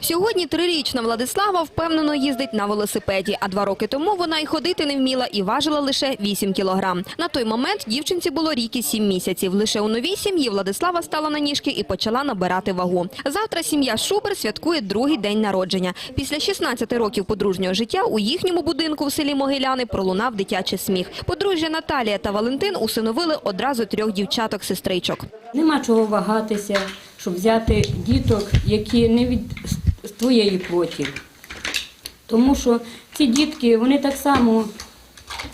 Сьогодні трирічна Владислава впевнено їздить на велосипеді, а два роки тому вона й ходити не вміла і важила лише 8 кілограм. На той момент дівчинці було рік і 7 місяців. Лише у новій сім'ї Владислава стала на ніжки і почала набирати вагу. Завтра сім'я Шубер святкує другий день народження. Після 16 років подружнього життя у їхньому будинку в селі Могиляни пролунав дитячий сміх. Подружжя Наталія та Валентин усиновили одразу трьох дівчаток-сестричок. Нема чого вагатися, щоб взяти діток, які не від з твоєї плоті. Тому що ці дітки, вони так само,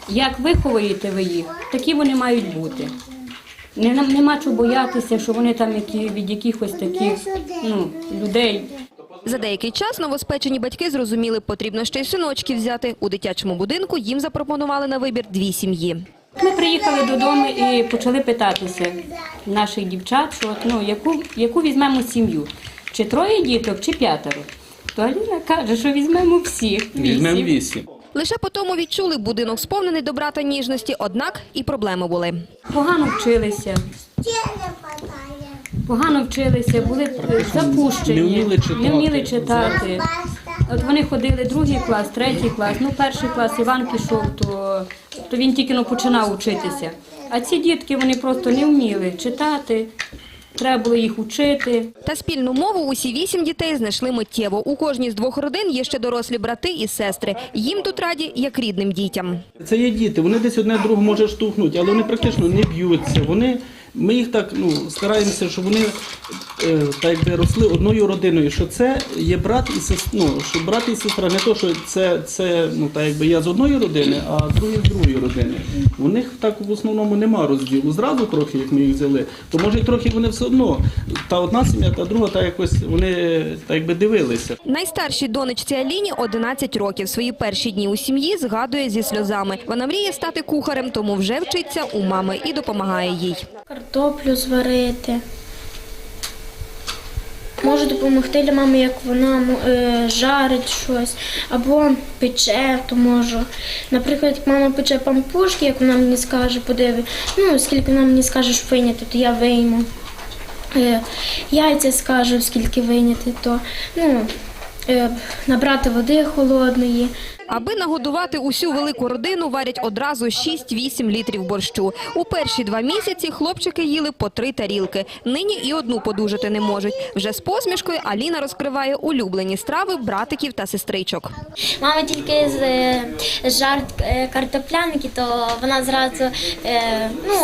як виховуєте ви їх, такі вони мають бути. Не- нам Нема чого боятися, що вони там які, від якихось таких ну, людей. За деякий час новоспечені батьки зрозуміли, потрібно ще й синочків взяти. У дитячому будинку їм запропонували на вибір дві сім'ї. Ми приїхали додому і почали питатися наших дівчат, що ну, яку, яку візьмемо сім'ю, чи троє діток, чи п'ятеро. То Аліна каже, що візьмемо всіх. Візьмемо вісім. Лише по тому відчули, будинок сповнений добра та ніжності, однак і проблеми були. Погано вчилися. Погано вчилися, були запущені, Не вміли читати. не вміли читати. От вони ходили другий клас, третій клас, ну перший клас Іван пішов, то, то він тільки ну, починав вчитися. А ці дітки вони просто не вміли читати, треба було їх учити. Та спільну мову усі вісім дітей знайшли миттєво. У кожній з двох родин є ще дорослі брати і сестри. Їм тут раді, як рідним дітям. Це є діти, вони десь одне друге може штовхнути, але вони практично не б'ються. Вони, ми їх так ну, стараємося, щоб вони е, так якби росли одною родиною, що це є брат і сестра, ну, що брат і сестра, не то, що це, це ну, так якби я з одної родини, а другий з другої родини. У них так в основному нема розділу. Зразу трохи, як ми їх взяли, то може трохи вони все одно. Та одна сім'я, та друга, та якось вони так якби дивилися. Найстаршій донечці Аліні 11 років. Свої перші дні у сім'ї згадує зі сльозами. Вона мріє стати кухарем, тому вже вчиться у мами і допомагає їй. Картоплю зварити. Можу допомогти для мами, як вона е, жарить щось, або пече, то можу. Наприклад, як мама пече пампушки, як вона мені скаже, подиви, ну, скільки вона мені скаже, що вийняти, то я вийму. Е, яйця скаже, скільки вийняти, то ну, набрати води холодної. Аби нагодувати усю велику родину, варять одразу 6-8 літрів борщу. У перші два місяці хлопчики їли по три тарілки. Нині і одну подужати не можуть. Вже з посмішкою Аліна розкриває улюблені страви братиків та сестричок. Мама тільки з е, жар е, картопляники, то вона зразу е, ну,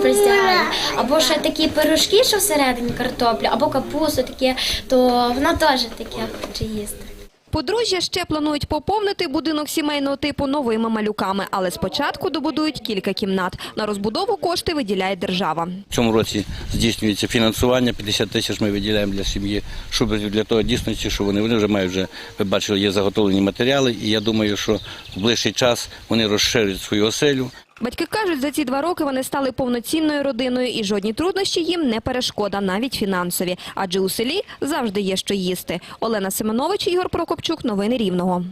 пристягає. Або ще такі пирожки, що всередині картоплю, або капусту таке, то вона теж таке хоче їсти. Подружжя ще планують поповнити будинок сімейного типу новими малюками, але спочатку добудують кілька кімнат. На розбудову кошти виділяє держава. В цьому році здійснюється фінансування. 50 тисяч ми виділяємо для сім'ї, щоб для того дійсності, що вони, вони вже мають вже, ви бачили, є заготовлені матеріали. І я думаю, що в ближчий час вони розширять свою оселю. Батьки кажуть, за ці два роки вони стали повноцінною родиною і жодні труднощі їм не перешкода, навіть фінансові. Адже у селі завжди є що їсти. Олена Семенович, Ігор Прокопчук. Новини Рівного.